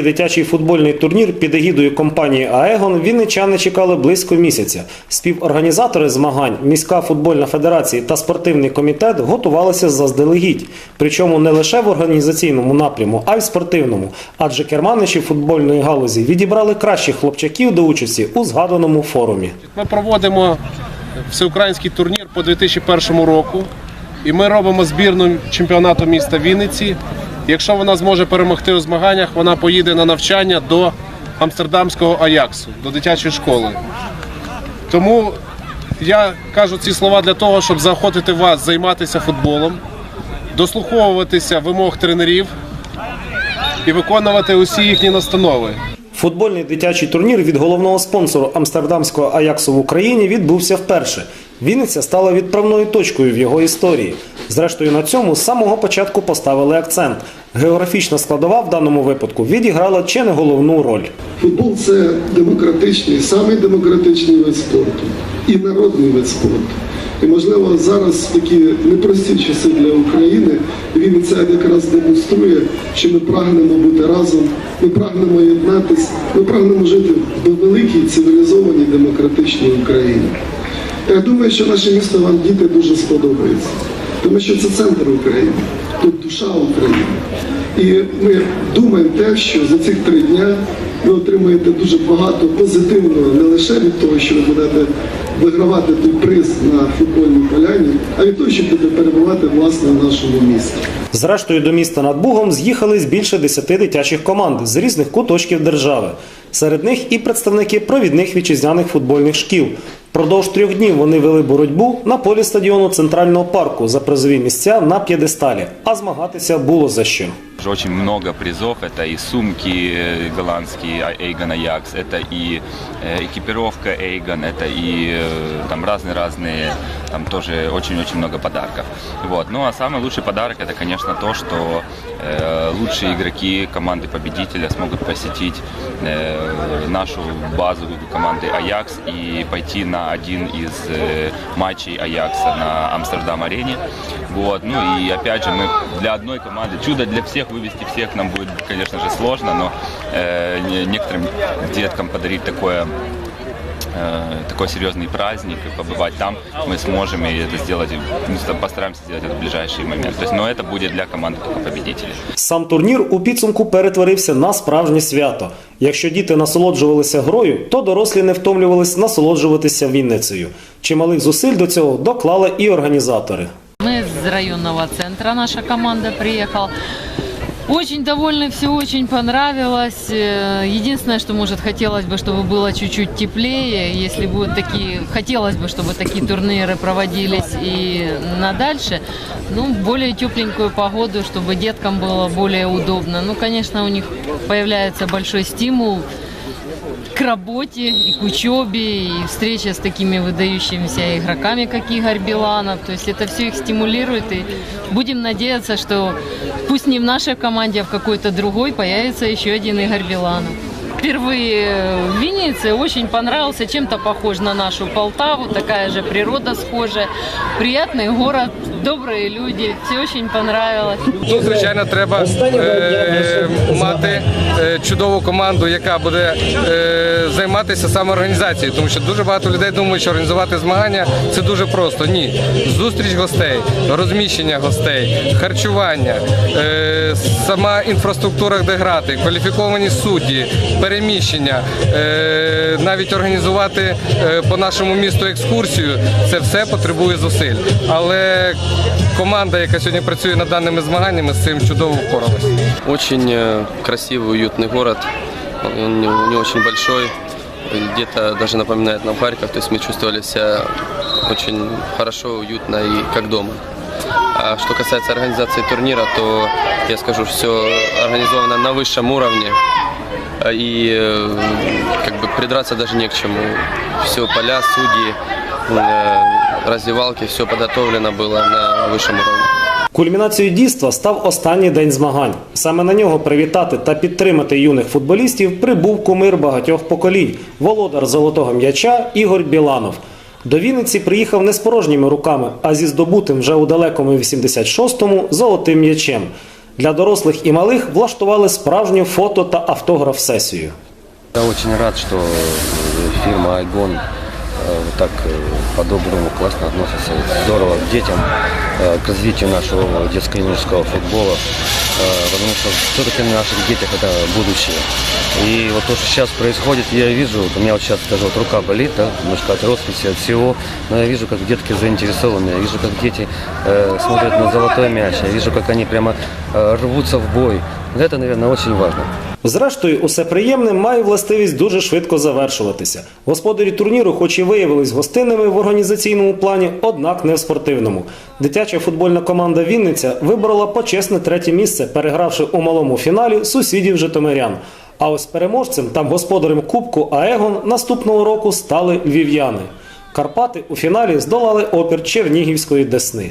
Дитячий футбольний турнір під егідою компанії Аегон вінничани чекали близько місяця. Співорганізатори змагань, міська футбольна федерація та спортивний комітет готувалися заздалегідь. Причому не лише в організаційному напряму, а й в спортивному. Адже керманичі футбольної галузі відібрали кращих хлопчаків до участі у згаданому форумі. Ми проводимо всеукраїнський турнір по 2001 року, і ми робимо збірну чемпіонату міста Вінниці. Якщо вона зможе перемогти у змаганнях, вона поїде на навчання до Амстердамського Аяксу, до дитячої школи. Тому я кажу ці слова для того, щоб заохотити вас займатися футболом, дослуховуватися вимог тренерів і виконувати усі їхні настанови. Футбольний дитячий турнір від головного спонсору Амстердамського Аяксу в Україні відбувся вперше. Вінниця стала відправною точкою в його історії. Зрештою, на цьому з самого початку поставили акцент. Географічна складова в даному випадку відіграла чи не головну роль. Футбол це демократичний, самий демократичний вид спорту і народний вид спорту. І можливо зараз такі непрості часи для України він це якраз демонструє, що ми прагнемо бути разом, ми прагнемо єднатись, ми прагнемо жити в великій цивілізованій демократичній Україні. Я думаю, що наше місто вам діти дуже сподобається, тому що це центр України, тут душа України. І ми думаємо те, що за цих три дня ви отримаєте дуже багато позитивного не лише від того, що ви будете вигравати той приз на футбольній поляні, а від того, що будете перебувати власне в нашому місті. Зрештою, до міста над Бугом з'їхались більше десяти дитячих команд з різних куточків держави. Серед них і представники провідних вітчизняних футбольних шкіл. Впродовж трьох днів вони вели боротьбу на полі стадіону центрального парку за призові місця на п'єдесталі, а змагатися було за що. Уже Очень много призов. Это и сумки э, голландские а- Эйгон Аякс, это и э, экипировка Эйгон, это и э, там разные-разные, там тоже очень-очень много подарков. Вот. Ну а самый лучший подарок это, конечно, то, что лучшие игроки команды победителя смогут посетить нашу базу команды Аякс и пойти на один из матчей Аякса на Амстердам-арене. Вот. Ну и опять же мы для одной команды, чудо для всех, вывести всех нам будет, конечно же, сложно, но э, не- некоторым деткам подарить такое э, такой серьезный праздник, и побывать там мы сможем и это сделать, ну, постараемся сделать это в ближайший момент. То есть, но это будет для команды только победителей. Сам турнір у підсумку перетворився на справжнє свято. Якщо діти насолоджувалися грою, то дорослі не втомлювались насолоджуватися Вінницею. Чималих зусиль до цього доклали і організатори. Мы из районного центра, наша команда приехала. Очень довольны, все очень понравилось. Э, Единственное, что, может, хотелось бы, чтобы было чуть-чуть теплее, если будут такие, хотелось бы, чтобы такие турниры проводились и на дальше. Ну, более тепленькую погоду, чтобы деткам было более удобно. Ну, конечно, у них появляется большой стимул к работе и к учебе, и встреча с такими выдающимися игроками, как Игорь Биланов. То есть это все их стимулирует, и будем надеяться, что пусть не в нашей команде, а в какой-то другой появится еще один Игорь Биланов Впервые в Виннице очень понравился, чем-то похож на нашу Полтаву, такая же природа схожая, приятный город, добрые люди, все очень понравилось. Тут, звичайно, треба е, мати е, чудову команду, яка буде е, займатися самоорганізацією, тому що дуже багато людей думають, що організувати змагання це дуже просто. Ні, зустріч гостей, розміщення гостей, харчування, е, сама інфраструктура, де грати, кваліфіковані судді, переміщення, е, навіть організувати е, по нашому місту екскурсію. Це все потребує зусиль. Але команда, яка сьогодні працює над даними змаганнями, з цим чудово впоралась. Очень э, красивый, уютный город. Он не, не очень большой. Где-то даже напоминает нам Харьков. То есть мы чувствовали себя очень хорошо, уютно и как дома. А что касается организации турнира, то я скажу, все организовано на высшем уровне. А, И э, как бы придраться даже не к чему. Все поля, судьи, э, раздевалки, все подготовлено было на высшем уровне. Кульмінацією дійства став останній день змагань. Саме на нього привітати та підтримати юних футболістів прибув кумир багатьох поколінь, володар золотого м'яча Ігор Біланов. До Вінниці приїхав не з порожніми руками, а зі здобутим вже у далекому 86-му золотим м'ячем. Для дорослих і малих влаштували справжню фото та автограф-сесію. Я очень рад, что э, фирма Айгон э, вот так э, по-доброму, классно относится, здорово к детям, э, к развитию нашего детско-юношеского футбола, э, потому что все-таки на наших детях это будущее. И вот то, что сейчас происходит, я вижу, вот у меня вот сейчас даже вот рука болит, да, немножко от росписи, от всего, но я вижу, как детки заинтересованы, я вижу, как дети э, смотрят на золотой мяч, я вижу, как они прямо э, рвутся в бой. Это, наверное, очень важно. Зрештою, усе приємне має властивість дуже швидко завершуватися. Господарі турніру, хоч і виявились гостинними в організаційному плані, однак не в спортивному. Дитяча футбольна команда Вінниця виборола почесне третє місце, перегравши у малому фіналі сусідів Житомирян. А ось переможцем там господарем Кубку Аегон наступного року стали львів'яни. Карпати у фіналі здолали опір Чернігівської Десни.